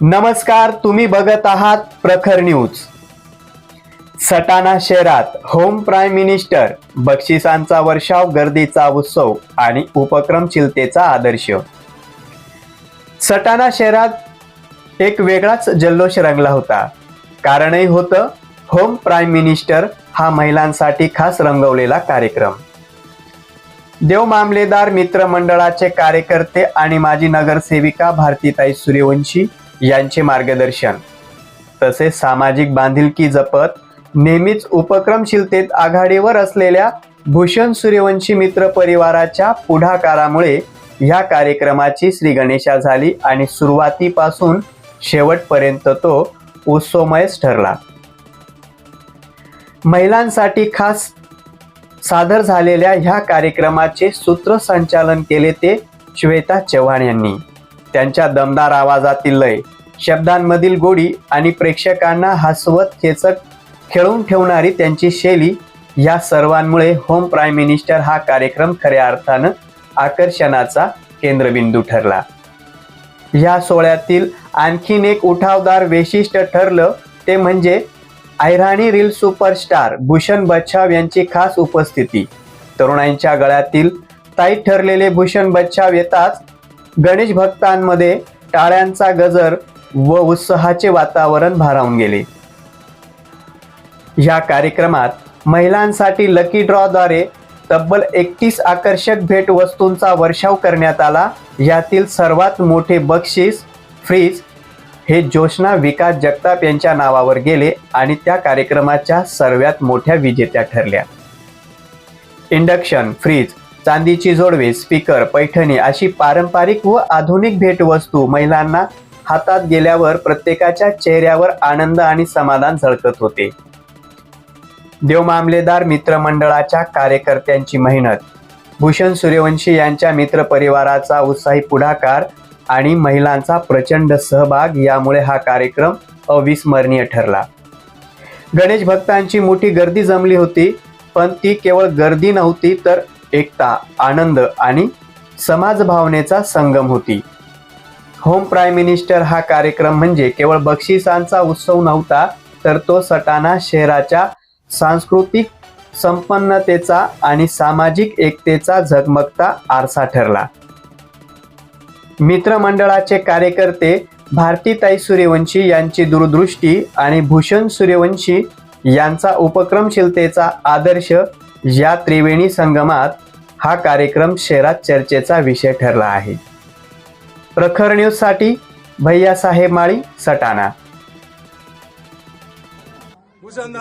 नमस्कार तुम्ही बघत आहात प्रखर न्यूज. सटाणा शहरात होम प्राईम मिनिस्टर बक्षिसांचा वर्षाव गर्दीचा उत्सव आणि उपक्रमशीलतेचा आदर्श. सटाणा शहरात एक वेगळाच जल्लोष रंगला होता. कारणही होतं होम प्राईम मिनिस्टर हा महिलांसाठी खास रंगवलेला कार्यक्रम. देव मामलेदार मित्रमंडळाचे कार्यकर्ते आणि माजी नगरसेविका भारतीताई सूर्यवंशी यांचे मार्गदर्शन. तसेच सामाजिक बांधिलकी जपत नेहमीच उपक्रमशीलतेत आघाडीवर असलेल्या भूषण सूर्यवंशी मित्र परिवाराच्या पुढाकारामुळे ह्या कार्यक्रमाची श्री गणेशा झाली आणि सुरुवातीपासून शेवटपर्यंत तो उत्सवमयच ठरला. महिलांसाठी खास सादर झालेल्या ह्या कार्यक्रमाचे सूत्रसंचालन केले ते श्वेता चव्हाण यांनी. त्यांच्या दमदार आवाजातील लय. शब्दांमधील गोडी आणि प्रेक्षकांना हसवत खेचक खेळून ठेवणारी त्यांची शैली या सर्वांमुळे होम प्राईम मिनिस्टर हा कार्यक्रम खऱ्या अर्थानं आकर्षणाचा केंद्रबिंदू ठरला. या सोहळ्यातील आणखीन एक उठावदार वैशिष्ट्य ठरलं ते म्हणजे ऐराणी रील सुपरस्टार भूषण बच्छाव यांची खास उपस्थिती. तरुणांच्या गळ्यातील ताईत ठरलेले भूषण बच्छाव येताच गणेश भक्तांमध्ये टाळ्यांचा गजर व उत्साहाचे वातावरण भारावून गेले. या कार्यक्रमात महिलांसाठी लकी ड्रॉद्वारे तब्बल एकतीस आकर्षक भेट वस्तूंचा वर्षाव करण्यात आला. यातील सर्वात मोठे बक्षीस फ्रीज हे जोशना विकास जगताप यांच्या नावावर गेले आणि त्या कार्यक्रमाच्या सर्वात मोठ्या विजेत्या ठरल्या. इंडक्शन फ्रीज चांदीची जोडवी स्पीकर पैठणी अशी पारंपरिक व आधुनिक भेटवस्तू महिलांना हातात गेल्यावर प्रत्येकाच्या चेहऱ्यावर आनंद आणि समाधान झळकत होते. देवमामलेदार मित्रमंडळाच्या कार्यकर्त्यांची मेहनत. भूषण सूर्यवंशी यांच्या मित्रपरिवाराचा उत्साही पुढाकार आणि महिलांचा प्रचंड सहभाग यामुळे हा कार्यक्रम अविस्मरणीय ठरला. गणेश भक्तांची मोठी गर्दी जमली होती पण ती केवळ गर्दी नव्हती तर एकता आनंद आणि समाज भावनेचा संगम होती. होम प्राईम मिनिस्टर हा कार्यक्रम म्हणजे केवळ बक्षिसांचा उत्सव नव्हता तर तो सटाणा शहराच्या सांस्कृतिक संपन्नतेचा आणि सामाजिक एकतेचा झगमगता आरसा ठरला. मित्रमंडळाचे कार्यकर्ते भारतीताई सूर्यवंशी यांची दूरदृष्टी आणि भूषण सूर्यवंशी यांचा उपक्रमशीलतेचा आदर्श या त्रिवेणी संगमात हा कार्यक्रम शहरात चर्चेचा विषय ठरला आहे. प्रखर न्यूजसाठी भैयासाहेब माळी सटाणा. भूषण